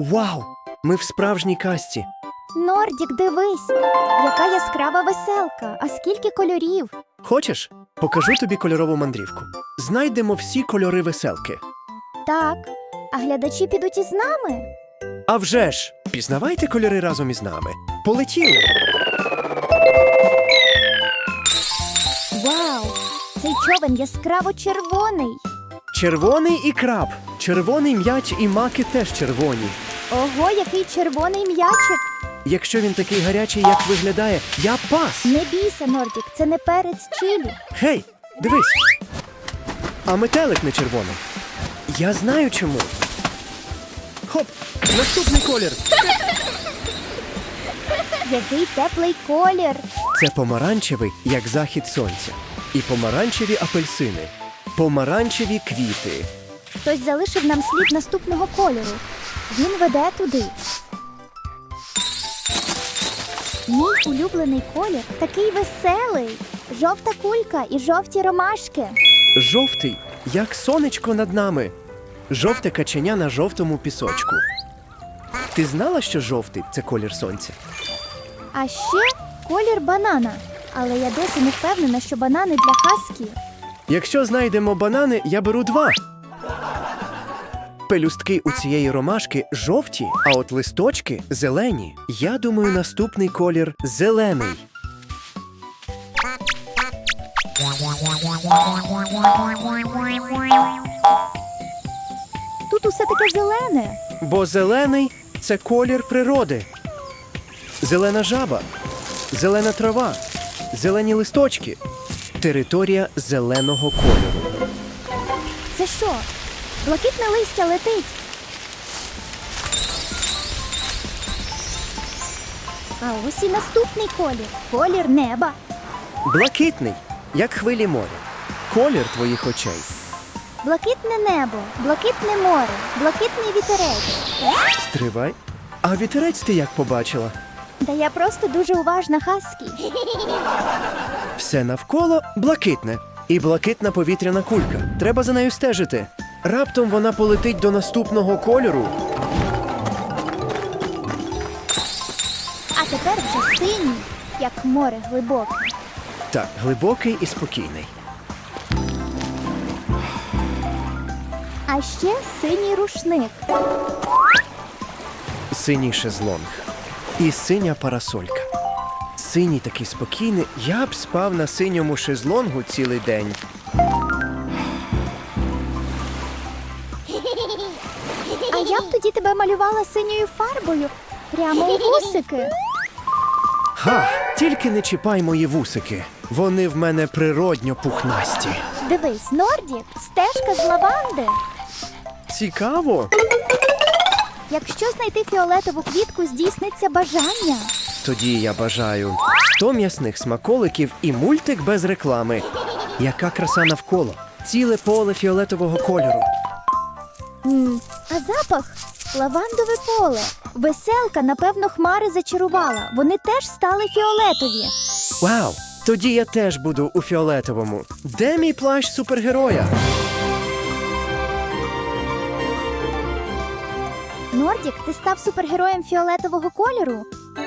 Вау! Ми в справжній касті. Нордік, дивись, яка яскрава веселка, а скільки кольорів. Хочеш? Покажу тобі кольорову мандрівку. Знайдемо всі кольори веселки. Так, а глядачі підуть із нами. А вже ж! Пізнавайте кольори разом із нами. Полетіли! Вау! Цей човен яскраво червоний. Червоний і краб. Червоний м'яч і маки теж червоні. Ого, який червоний м'ячик. Якщо він такий гарячий, як виглядає, я пас. Не бійся, Нордік, це не перець чилі. Гей, дивись. А метелик не червоний. Я знаю чому. Хоп! Наступний колір. Який теплий колір. Це помаранчевий, як захід сонця. І помаранчеві апельсини. Помаранчеві квіти. Хтось залишив нам слід наступного кольору. Він веде туди. Мій улюблений колір такий веселий. Жовта кулька і жовті ромашки. Жовтий, як сонечко над нами. Жовте каченя на жовтому пісочку. Ти знала, що жовтий це колір сонця? А ще колір банана. Але я досі не впевнена, що банани для хаски. Якщо знайдемо банани, я беру два. Пелюстки у цієї ромашки жовті, а от листочки зелені. Я думаю, наступний колір зелений. Тут усе таке зелене. Бо зелений це колір природи. Зелена жаба, зелена трава, зелені листочки. Територія зеленого кольору. Це що? Блакитне листя летить. А ось і наступний колір. Колір неба. Блакитний, як хвилі моря. Колір твоїх очей. Блакитне небо, блакитне море, блакитний вітерець. Стривай. А вітерець ти як побачила? Та я просто дуже уважна хаскі. Все навколо блакитне. І блакитна повітряна кулька. Треба за нею стежити. Раптом вона полетить до наступного кольору. А тепер вже синій, як море глибоке. Так, глибокий і спокійний. А ще синій рушник. Синій шезлонг. І синя парасолька. Синій такий спокійний. Я б спав на синьому шезлонгу цілий день. А я б тоді тебе малювала синьою фарбою. Прямо у вусики. Ха! Тільки не чіпай мої вусики. Вони в мене природньо пухнасті. Дивись, Нордік, стежка з лаванди. Цікаво. Якщо знайти фіолетову квітку, здійсниться бажання. Тоді я бажаю 100 м'ясних смаколиків і мультик без реклами. Яка краса навколо? Ціле поле фіолетового кольору. М А запах лавандове поле. Веселка, напевно, хмари зачарувала. Вони теж стали фіолетові. Вау! Тоді я теж буду у фіолетовому. Де мій плащ супергероя? Нордік, ти став супергероєм фіолетового кольору?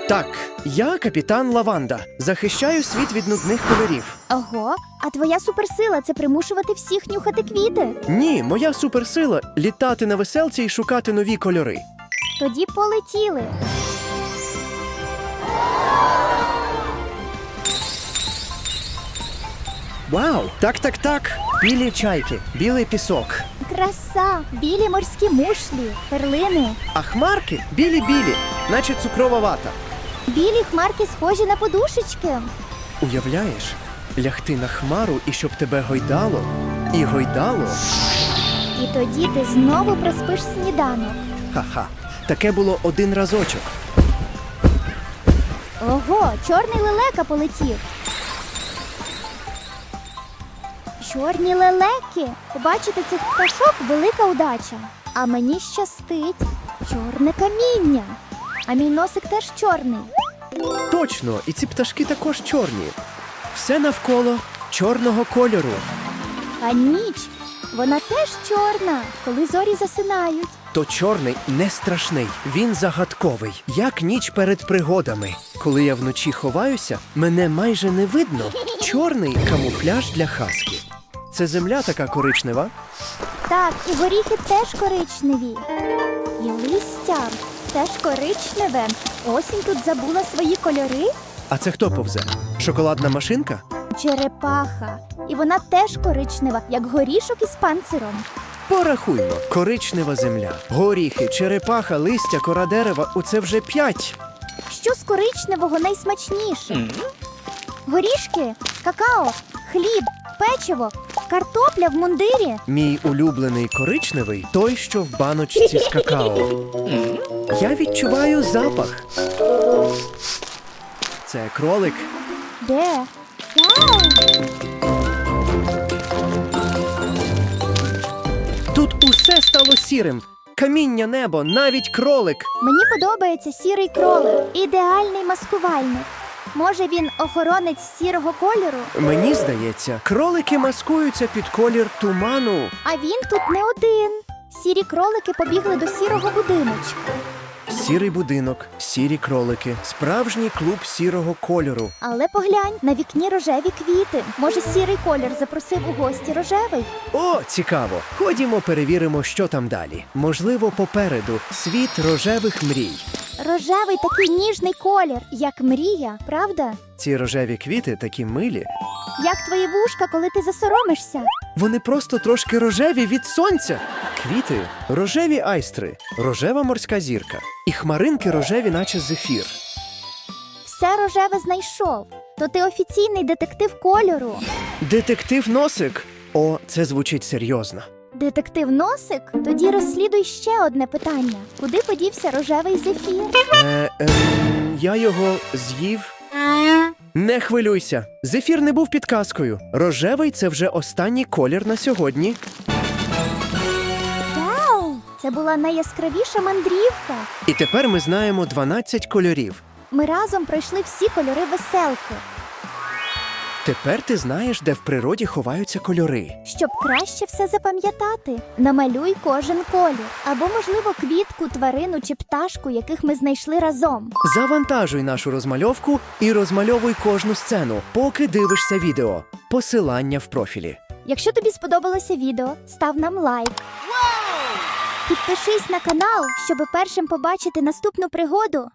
Так, я капітан Лаванда. Захищаю світ від нудних кольорів. Ого, а твоя суперсила це примушувати всіх нюхати квіти. Ні, моя суперсила літати на веселці і шукати нові кольори. Тоді полетіли. Вау! Так, так, так. Білі чайки, білий пісок. Краса, білі морські мушлі, перлини. А хмарки білі-білі, наче цукрова вата. Білі хмарки схожі на подушечки. Уявляєш, лягти на хмару і щоб тебе гойдало, і гойдало. І тоді ти знову проспиш сніданок. Ха-ха. Таке було один разочок. Ого, чорний лелека полетів. Чорні лелеки. Побачити цих пташок велика удача. А мені щастить чорне каміння. А мій носик теж чорний. Точно, і ці пташки також чорні. Все навколо чорного кольору. А ніч вона теж чорна, коли зорі засинають. то чорний не страшний. Він загадковий, як ніч перед пригодами. Коли я вночі ховаюся, мене майже не видно. Чорний камуфляж для хаски. Це земля така коричнева. Так, і горіхи теж коричневі. І листя теж коричневе. Осінь тут забула свої кольори. А це хто повзе? Шоколадна машинка? Черепаха. І вона теж коричнева, як горішок із панциром. Порахуймо. Коричнева земля, горіхи, черепаха, листя, кора дерева оце вже п'ять. Що з коричневого найсмачніше? Горішки, какао, хліб, печиво, картопля в мундирі. Мій улюблений коричневий той, що в баночці з какао. Я відчуваю запах. Це кролик. Де? Вау! Тут усе стало сірим. Каміння, небо, навіть кролик. Мені подобається сірий кролик. Ідеальний маскувальник. Може він охоронець сірого кольору, Мені здається, кролики маскуються під колір туману. а він тут не один. Сірі кролики побігли до сірого будиночка. Сірий будинок, сірі кролики, справжній клуб сірого кольору. Але поглянь, на вікні рожеві квіти. Може, сірий колір запросив у гості рожевий? О, цікаво. Ходімо, перевіримо, що там далі. Можливо, попереду світ рожевих мрій. Рожевий такий ніжний колір, як мрія, правда? Ці рожеві квіти такі милі. Як твої вушка, коли ти засоромишся? Вони просто трошки рожеві від сонця. Квіти рожеві айстри, рожева морська зірка. І хмаринки рожеві, наче зефір. Все рожеве знайшов. То ти офіційний детектив кольору. Детектив носик. О, це звучить серйозно. Детектив носик? Тоді розслідуй ще одне питання: куди подівся рожевий зефір? Е, ем, я його з'їв. Не хвилюйся. Зефір не був підказкою. Рожевий це вже останній колір на сьогодні. Вау! Це була найяскравіша мандрівка. І тепер ми знаємо 12 кольорів. Ми разом пройшли всі кольори веселки, Тепер ти знаєш, де в природі ховаються кольори. щоб краще все запам'ятати. Намалюй кожен колір, або, можливо, квітку, тварину чи пташку, яких ми знайшли разом. Завантажуй нашу розмальовку і розмальовуй кожну сцену, поки дивишся відео. Посилання в профілі. Якщо тобі сподобалося відео, став нам лайк. Підпишись на канал, щоб першим побачити наступну пригоду.